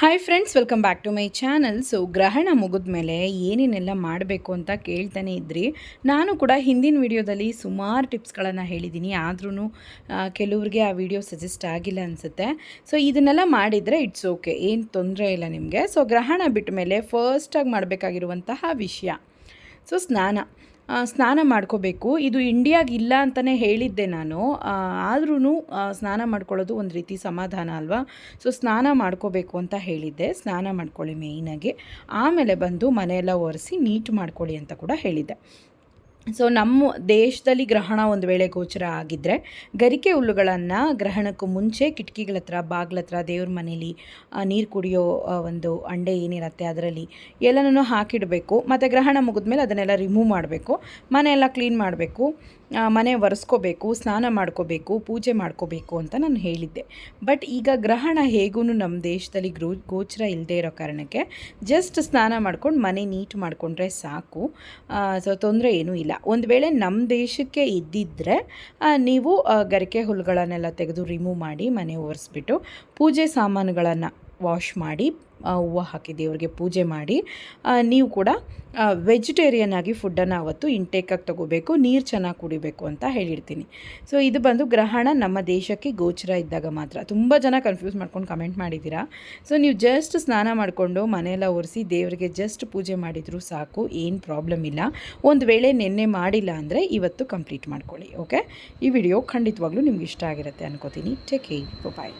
Hi friends welcome back to my channel so ಗ್ರಹಣ ಮುಗಿದ ಮೇಲೆ ಏನೇನೆಲ್ಲ ಮಾಡಬೇಕು ಅಂತ ಕೇಳ್ತಾನೆ ಇದ್ರಿ. ನಾನು ಕೂಡ ಹಿಂದಿನ ವಿಡಿಯೋದಲ್ಲಿ ಸುಮಾರು ಟಿಪ್ಸ್ಗಳನ್ನು ಹೇಳಿದ್ದೀನಿ. ಆದ್ರೂ ಕೆಲವ್ರಿಗೆ ಆ ವಿಡಿಯೋ ಸಜೆಸ್ಟ್ ಆಗಿಲ್ಲ ಅನಿಸುತ್ತೆ. ಸೊ ಇದನ್ನೆಲ್ಲ ಮಾಡಿದರೆ ಇಟ್ಸ್ ಓಕೆ ಏನು ತೊಂದರೆ ಇಲ್ಲ ನಿಮಗೆ. ಸೊ ಗ್ರಹಣ ಬಿಟ್ಟ ಮೇಲೆ ಫಸ್ಟಾಗಿ ಮಾಡಬೇಕಾಗಿರುವಂತಹ ವಿಷಯ. ಸೊ ಸ್ನಾನ. ಸ್ನಾನ ಮಾಡ್ಕೋಬೇಕು. ಇದು ಇಂಡಿಯಾಗೆ ಇಲ್ಲ ಅಂತಲೇ ಹೇಳಿದ್ದೆ ನಾನು. ಆದ್ರೂ ಸ್ನಾನ ಮಾಡ್ಕೊಳ್ಳೋದು ಒಂದು ರೀತಿ ಸಮಾಧಾನ ಅಲ್ವಾ? ಸೊ ಸ್ನಾನ ಮಾಡ್ಕೋಬೇಕು ಅಂತ ಹೇಳಿದ್ದೆ. ಸ್ನಾನ ಮಾಡ್ಕೊಳ್ಳಿ ಮೇಯ್ನಾಗಿ ಆಮೇಲೆ ಬಂದು ಮನೆಯೆಲ್ಲ ಒರೆಸಿ ನೀಟ್ ಮಾಡ್ಕೊಳ್ಳಿ ಅಂತ ಕೂಡ ಹೇಳಿದ್ದೆ. ಸೊ ನಮ್ಮ ದೇಶದಲ್ಲಿ ಗ್ರಹಣ ಒಂದು ವೇಳೆ ಗೋಚರ ಆಗಿದ್ದರೆ ಗರಿಕೆ ಹುಲ್ಲುಗಳನ್ನು ಗ್ರಹಣಕ್ಕೂ ಮುಂಚೆ ಕಿಟಕಿಗಳ ಹತ್ರ, ಬಾಗ್ಲ ಹತ್ರ, ದೇವ್ರ ಮನೇಲಿ ನೀರು ಕುಡಿಯೋ ಒಂದು ಅಂಡೆ ಏನಿರುತ್ತೆ ಅದರಲ್ಲಿ ಎಲ್ಲನೂ ಹಾಕಿಡಬೇಕು. ಮತ್ತು ಗ್ರಹಣ ಮುಗಿದ್ಮೇಲೆ ಅದನ್ನೆಲ್ಲ ರಿಮೂವ್ ಮಾಡಬೇಕು. ಮನೆಯೆಲ್ಲ ಕ್ಲೀನ್ ಮಾಡಬೇಕು. ಮನೆ ಒರೆಸ್ಕೋಬೇಕು, ಸ್ನಾನ ಮಾಡ್ಕೋಬೇಕು, ಪೂಜೆ ಮಾಡ್ಕೋಬೇಕು ಅಂತ ನಾನು ಹೇಳಿದ್ದೆ. ಬಟ್ ಈಗ ಗ್ರಹಣ ಹೇಗೂ ನಮ್ಮ ದೇಶದಲ್ಲಿ ಗ್ರೋ ಗೋಚರ ಇಲ್ಲದೆ ಇರೋ ಕಾರಣಕ್ಕೆ ಜಸ್ಟ್ ಸ್ನಾನ ಮಾಡ್ಕೊಂಡು ಮನೆ ನೀಟ್ ಮಾಡಿಕೊಂಡ್ರೆ ಸಾಕು. ಸೊ ತೊಂದರೆ ಏನೂ ಇಲ್ಲ. ಒಂದು ವೇಳೆ ನಮ್ಮ ದೇಶಕ್ಕೆ ಇದ್ದಿದ್ದರೆ ನೀವು ಗರಿಕೆ ಹುಲ್ಲುಗಳನ್ನೆಲ್ಲ ತೆಗೆದು ರಿಮೂವ್ ಮಾಡಿ ಮನೆ ಒರೆಸ್ಬಿಟ್ಟು ಪೂಜೆ ಸಾಮಾನುಗಳನ್ನು ವಾಶ್ ಮಾಡಿ ಹೂವು ಹಾಕಿ ದೇವ್ರಿಗೆ ಪೂಜೆ ಮಾಡಿ ನೀವು ಕೂಡ ವೆಜಿಟೇರಿಯನ್ ಆಗಿ ಫುಡ್ಡನ್ನು ಅವತ್ತು ಇಂಟೇಕಾಗಿ ತಗೋಬೇಕು, ನೀರು ಚೆನ್ನಾಗಿ ಕುಡಿಬೇಕು ಅಂತ ಹೇಳಿರ್ತೀನಿ. ಸೊ ಇದು ಬಂದು ಗ್ರಹಣ ನಮ್ಮ ದೇಶಕ್ಕೆ ಗೋಚರ ಇದ್ದಾಗ ಮಾತ್ರ. ತುಂಬ ಜನ ಕನ್ಫ್ಯೂಸ್ ಮಾಡ್ಕೊಂಡು ಕಮೆಂಟ್ ಮಾಡಿದ್ದೀರಾ? ಸೊ ನೀವು ಜಸ್ಟ್ ಸ್ನಾನ ಮಾಡಿಕೊಂಡು ಮನೆಯೆಲ್ಲ ಒರೆಸಿ ದೇವರಿಗೆ ಜಸ್ಟ್ ಪೂಜೆ ಮಾಡಿದರೂ ಸಾಕು, ಏನು ಪ್ರಾಬ್ಲಮ್ ಇಲ್ಲ. ಒಂದು ವೇಳೆ ನಿನ್ನೆ ಮಾಡಿಲ್ಲ ಅಂದರೆ ಇವತ್ತು ಕಂಪ್ಲೀಟ್ ಮಾಡ್ಕೊಳ್ಳಿ ಓಕೆ ಈ ವಿಡಿಯೋ ಖಂಡಿತವಾಗ್ಲೂ ನಿಮ್ಗೆ ಇಷ್ಟ ಆಗಿರುತ್ತೆ ಅನ್ಕೋತೀನಿ. Take care bye